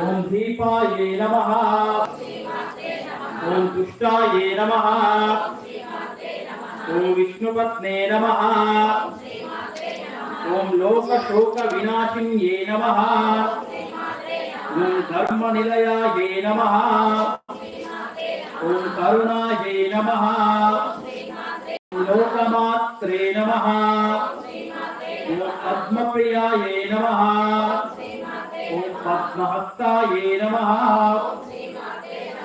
ఓం దీపాయే నమ. ఓం దుష్టాయే నమ. ఓం విష్ణుపత్నే నమ. ఓం లోకశోక వినాశిన్యే నమ. ఓం ధర్మ నిలయాయే నమ. ఓం కరుణాయే నమ. లోకమాత్రే నమ. ఓం పద్మప్రియాయే నమ. పద్మహస్తాయే నమ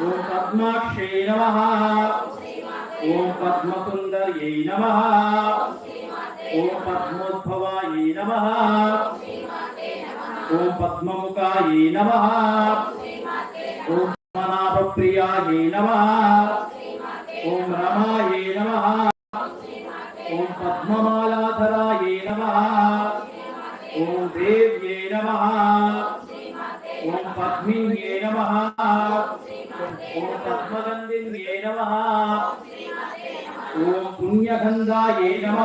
ఓం పద్మాక్షే నమ ఓం పద్మసుందర్యై నమ ఓం పద్మోద్భవాయే నమ ఓం పద్మముఖాయే నమ ఓం పద్మనాభప్రియాయై నమ ఓం రమాయే నమ ఓం పద్మగంధిన్యై నమ ఓం పుణ్యగంధాయై నమ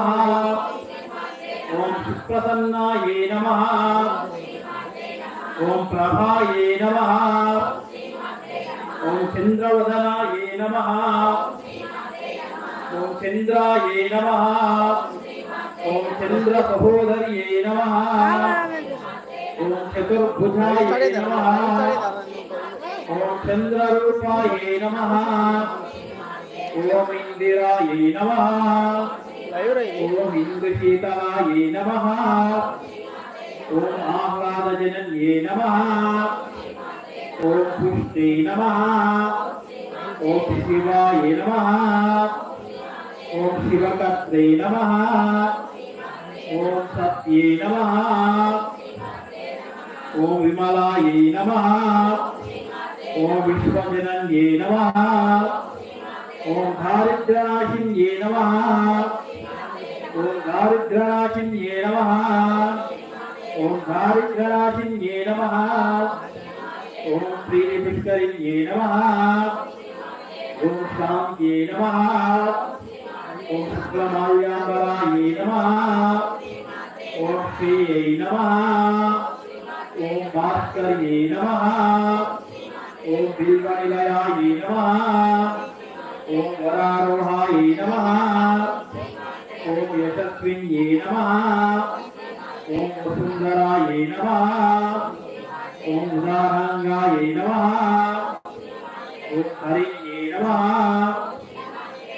ఓం సుప్రసన్నాయై నమ ఓం ప్రభాయై నమ ఓం చంద్రవదనాయై నమ ఓం చంద్రాయై నమ ఓం చంద్ర సహోదర్యై నమ ఓం చతుర్భుజాయై నమ ఓం చంద్రరూపాయై నమ. ఓం ఇందిరాయ నమ. ఓం ఇంద్రశీతలాయై నమ. ఓం ఆహ్లాదజనన్యే నమ. ఓం పుష్టే నమ. ఓం శివాయ నమ. ఓం శివకర్తే నమ. ఓం సత్యే నమ. ఓం విమలాయ నమ. ఓం విశ్వజనన్యే నమ? ఓం దారిద్రనాశిన్యే నమ? ఓం దారిద్రనాశిన్యే నమ? ఓం దారిద్రనాశిన్యే నమ? ఓం ప్రీతిపుష్కరిణ్యే నమ? ఓం శాంత్యే నమ? ఓం శుక్లమాల్యాంబరాయే నమ? ఓం శ్రీయై నమ? ఓం భాస్కర్యే నమ? బిల్వనిలయాయే నమ. ఓం వరారోహాయ నమ. ఓం యశస్విన్యే నమ. ఓం వసుందరాయే నమ. ఓం ఉదారంగాయే నమ. ఓం హరిణ్యే నమ.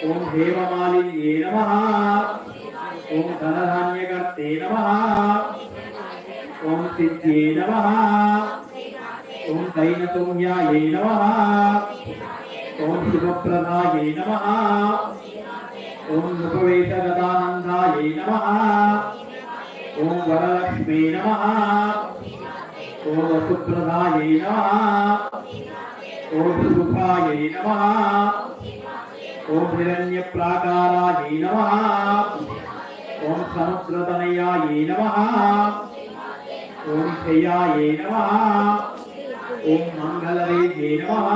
ఓం హేమమాలిన్యే నమ. ఓం ధనధాన్యకర్తే నమ. ఓం సిద్ధ్యే నమ. ఓం దైనతుమ్యాయే నమ ఓం శుభప్రదాయే నమ ఓం నృపవేశగదానందాయే నమ ఓం వరలక్ష్మీ నమ ఓం వసుప్రదాయే నమ ఓం సుఖాయే నమ ఓం హిరణ్యప్రాకారాయే నమ ఓం సముద్రతనయాయే నమ ఓం శయాయై నమ ఓం మంగళరేజే నమ.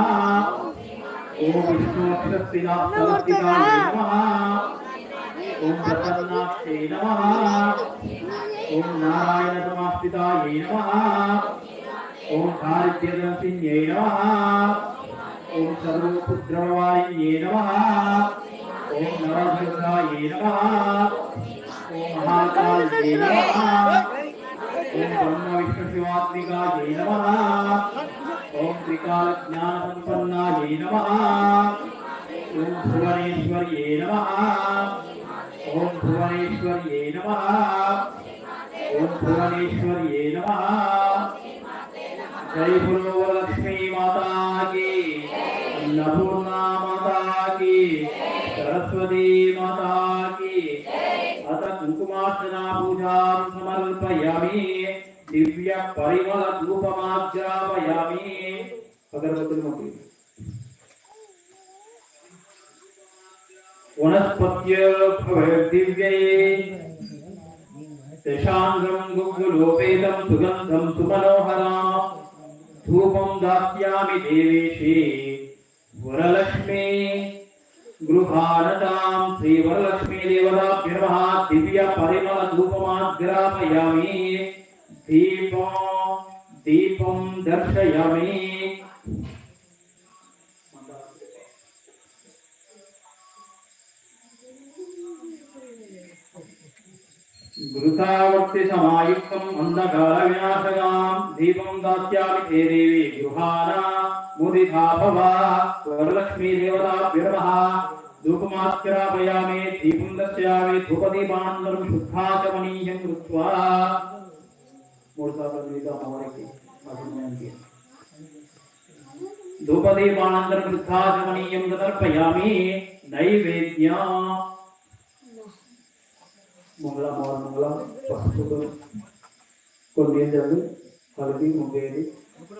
ఓం విష్ణుక్షస్తినాథాయ నమ. ఓం ప్రసన్నాక్షే నమ. ఓం నారాయణ సమాస్థితాయ నమ. ఓం దారిద్ర్యదర్శిన్యై నమ. ఓం సర్వపుత్రవారిణ్యే నమ. ఓం నవదుర్గాయే నమ. ఓం మహాకాళ్యే నమ. ओम ब्रह्म विष्णु शिवात्मिका जय नमः ओम त्रिकाल ज्ञान संपन्ना जय नमः ओम भुवनेश्वर ये नमः ओम भुवनेश्वर ये नमः ओम भुवनेश्वर ये नमः जय बोलो लक्ष्मी माता की अन्नपूर्णा माता की सरस्वती माता की अत कुंकुमार्चना पूजा समर्पयामी दिव्य परिमल धूपमाग्रापयामि अगरबत्ती वनस्पत्य दिव्यै दशाङ्गं गुग्गुलोपेतं सुगन्धं सुमनोहराम्। धूपं दास्यामि देवेशे। वरलक्ष्मी गृहानतां श्रीवरलक्ष्मी देवताभ्यर्मः दीपो दीपं दर्शयामि घृतावर्तिसमायुक्तम् अन्धकारविनाशकाम् दीपं दास्यामि हे देवी गृहाणा मुदिधा भव वरलक्ष्मीदेवताभ्य नमः धूपमात्रापयामि दीपं दर्शयामि धूपदीपानन्तरं शुद्धाचमनीयं कृत्वा మూడు సార్లు మిగతా అమ్మవారికి అభినయానికి ధూపదీపానందరం శుద్ధాచమనీయం సమర్పయామి నైవేద్య. మంగళ మంగళ పసుపు కొన్ని ఏంటంటే కలిపి ముగ్గేది.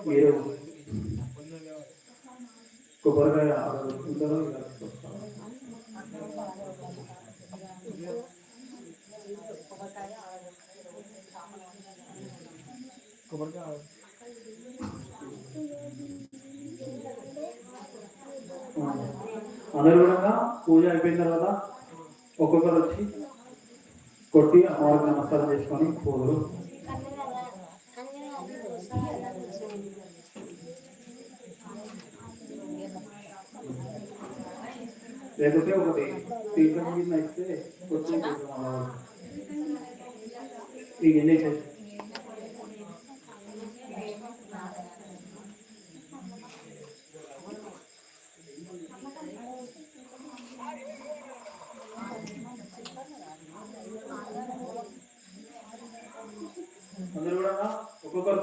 మీరు కొబ్బరికాయ ఉంటారో అందరూ కూడా పూజ అయిపోయిన తర్వాత ఒక్కొక్కరు వచ్చి కొట్టి అమ్మవారికి నమస్కారం చేసుకొని పూలు లేకపోతే ఒకటి తీర్థం కింద ఇస్తే వచ్చి ఈ ఎన్ని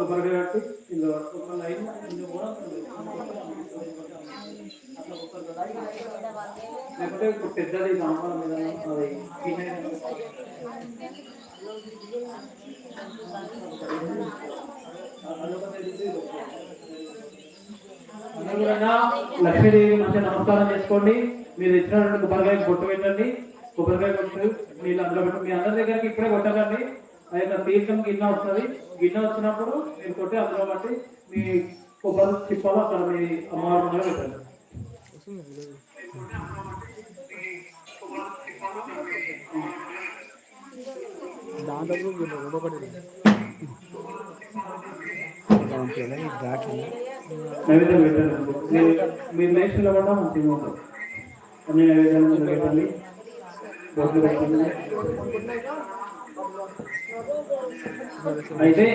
ఒక్కొక్కరు కట్టి ఇందులో ఒక లైన్ ఇందులో కూడా లేకపోతే ఇప్పుడు పెద్దది సాంబార్ మీద అది గిన్నె లక్ష్మీదేవి మంచిగా నమస్కారం చేసుకోండి. మీరు ఇచ్చినటువంటి కొబ్బరికాయ బొట్టు పెట్టండి. కొబ్బరికాయ కొట్టు నీళ్ళు అందులో పెట్టండి. మీ అందరి దగ్గరికి ఇప్పుడే కొట్టకండి. ఆ యొక్క తీర్థం గిన్నె వస్తుంది. గిన్నె వచ్చినప్పుడు మీరు కొట్టి అందులో బట్టి మీ కొబ్బరి చిప్పలు అక్కడ మీ అమ్మవారి ముందర పెట్టండి. దాంట్లో ఒకటి నైవేద్యం పెట్టండి. మీరు మీరు నేషన్లో కూడా మంచిగా ఉంటుంది. అన్ని నైవేద్యాలు పెట్టండి. అయితే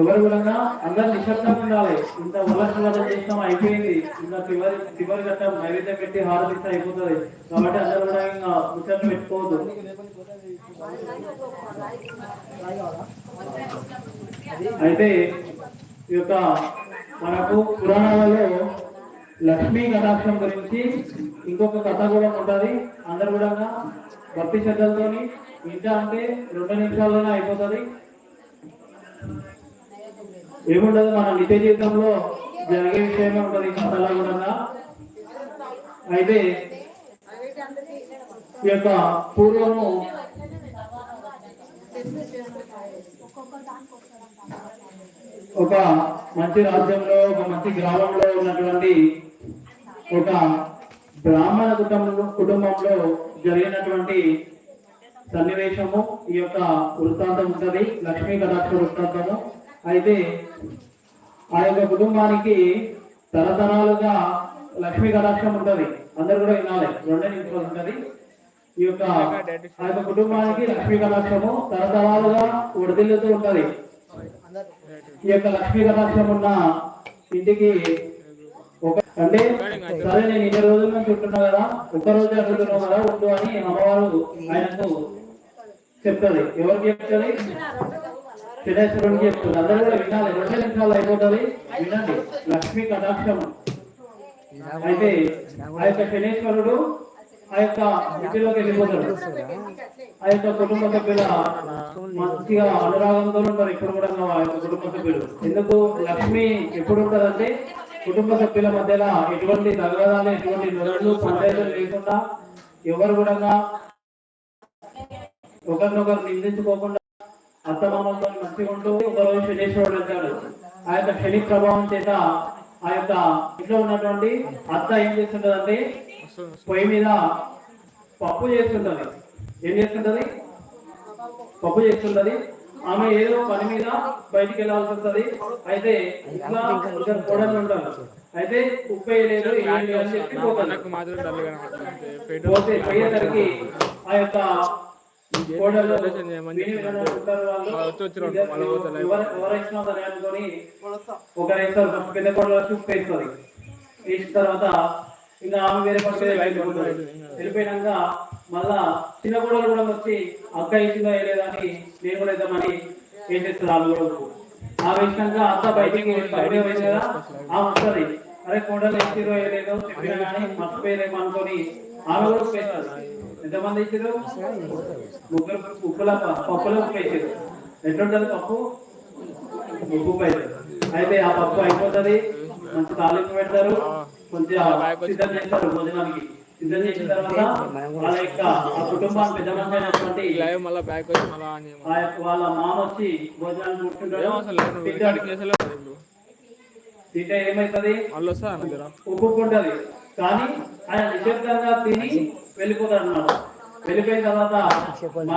ఎవరు కూడా అందరు నిశ్శబ్దంగా ఉండాలి. ఇంత వలస చేస్తాం అయిపోయింది. ఇంత చివరి చివరి ఘట్టం నైవేద్యం పెట్టి హారతిస్తే అయిపోతుంది. కాబట్టి అందరూ కూడా ఇంకా ముచ్చట్లు పెట్టుకోవద్దు. అయితే ఈ యొక్క మనకు పురాణాలలో లక్ష్మీ కటాక్షం గురించి ఇంకొక కథ కూడా ఉంటుంది. అందరు కూడా భక్తి శ్రద్ధలతోని ఇంకా అంటే రెండు నిమిషాల్లోనే అయిపోతుంది. ఏముండదు మన నిత్య జీవితంలో జరిగే విషయమే ఉంటుంది ఈ కూడా. అయితే ఈ యొక్క పూర్వము ఒక మంచి రాజ్యంలో ఒక మంచి గ్రామంలో ఉన్నటువంటి ఒక బ్రాహ్మణ కుటుంబంలో కుటుంబంలో జరిగినటువంటి సన్నివేశము ఈ యొక్క వృత్తాంతం ఉంటది లక్ష్మీ కటాక్ష వృత్తాంతము. అయితే ఆ యొక్క కుటుంబానికి తరతరాలుగా లక్ష్మీ కటాక్షం ఉంటది. అందరు కూడా వినాలి రెండే నిమిషాలు ఉంటది. ఈ యొక్క ఆ యొక్క కుటుంబానికి లక్ష్మీ కటాక్షము తరతరాలుగా వడిదిల్లుతూ ఉంటది. ఈ యొక్క లక్ష్మీ కటాక్షం ఉన్న ఇంటికి అంటే సరే నేను ఇన్ని రోజుల నుంచి ఉంటున్నా కదా. ఒక రోజు అడుగుతున్నావు కదా ఉండు అని అమ్మవారు ఆయనకు చెప్తుంది. ఎవరికి చెప్తుంది? శనేశ్వరుడికి చెప్తుంది. అందరూ కూడా వినాలి. రెండు నిమిషాలు అయిపోతుంది. వినండి. లక్ష్మీ కటాక్షం. అయితే ఆ యొక్క శనేశ్వరుడు ఆ యొక్క ఇంటిలోకి వెళ్ళిపోతాడు. ఆ యొక్క కుటుంబ సభ్యుల మంచిగా అనురాగంతో ఉంటారు. ఇప్పుడు కూడా ఆ యొక్క కుటుంబ సభ్యులు ఎందుకు? లక్ష్మి ఎప్పుడు ఉంటదంటే కుటుంబ సభ్యుల మధ్యలో ఎటువంటి తగదాలు ఎటువంటి నొరలు పంచాయతీలు లేకుండా ఎవరు కూడా ఒకరినొకరు నిందించుకోకుండా అత్తమామలతో మంచిగా ఉంటూ ఒకరోజు శనీశ్వరుడు అంటాడు ఆ యొక్క శని ప్రభావం చేత ఆ యొక్క ఇంట్లో ఉన్నటువంటి అత్త ఏం చేస్తుంటదంటే పొయ్యి మీద పప్పు చేస్తుంటది. ఏం చేస్తుంటది? పప్పు చేస్తుంటది. ఆమె ఏదో పని మీద బయటికి వెళ్ళాల్సి వస్తుంది. అయితే ఇట్లా ఇద్దరు కోడలు ఉంటారు. అయితే ఉప్పై ఏం లేదు అని చెప్పి పోతారు పోతే పోయేసరికి ఆ యొక్క కోడలు సరే అనుకొని పెద్ద కోడలు వేసిన తర్వాత ఇంకా ఆమె వేరే పక్క వెళ్ళిపోయినాక మళ్ళా చిన్న కూడలు కూడా వచ్చి అక్క ఇంటిలో వేయలేదని అని నేను కూడా ఇద్దామని ఏం చేస్తారు ఆ విషయంగా అక్క బయటికి బయట పోయింది కదా ఆమె వస్తుంది అరే కోడలు ఇచ్చిరో వేయలేదో చెప్పినా కానీ మర్చిపోయలేమో అనుకొని ఆమె కూడా ఉప్పు ఎంతమంది ఇచ్చారు? ముగ్గురు ఉప్పుల పప్పులో ఉప్పు వేసారు ఎట్లుంటది పప్పు? ఉప్పు అయితే అయితే ఆ పప్పు అయిపోతుంది. మంచి తాలింపు పెడతారు. కొంచెం సిద్ధం చేస్తారు భోజనానికి. సిద్ధం చేసిన తర్వాత వాళ్ళ యొక్క ఆ కుటుంబాన్ని పెద్ద మంది అయినటువంటి లైవ్ మళ్ళీ బ్యాక్ వచ్చి మళ్ళీ యొక్క వాళ్ళ మామ వచ్చి తింటే ఏమవుతుంది వాళ్ళు ఉంటది కానీ ఆయన నిశ్శబ్దంగా తిని వెళ్ళిపోతాడు అన్నమాట వెళ్ళిపోయిన తర్వాత మళ్ళీ